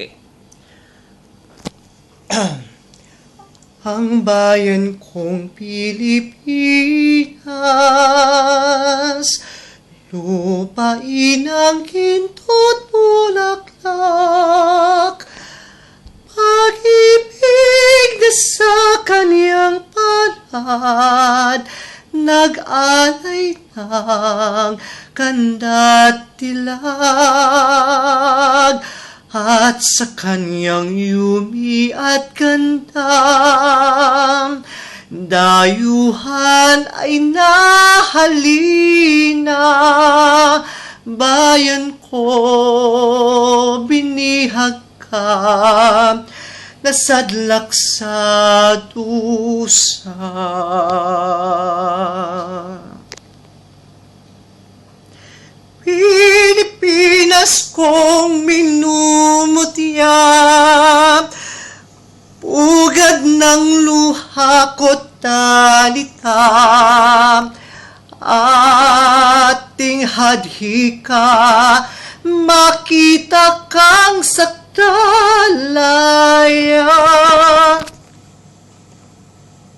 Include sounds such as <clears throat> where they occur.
Okay. <clears throat> Ang bayan kong Pilipinas, lupain ang kintot bulaklak, pag-ibig na sa kaniyang palad, nag-alay ng kanda't dilag, at sa kanyang yumi at ganda, dayuhan ay nahalina, bayan ko binihag ka, nasadlak sa dusa. Pilipinas kong minumutya Pugad ng luha ko't talita. Ating hadhika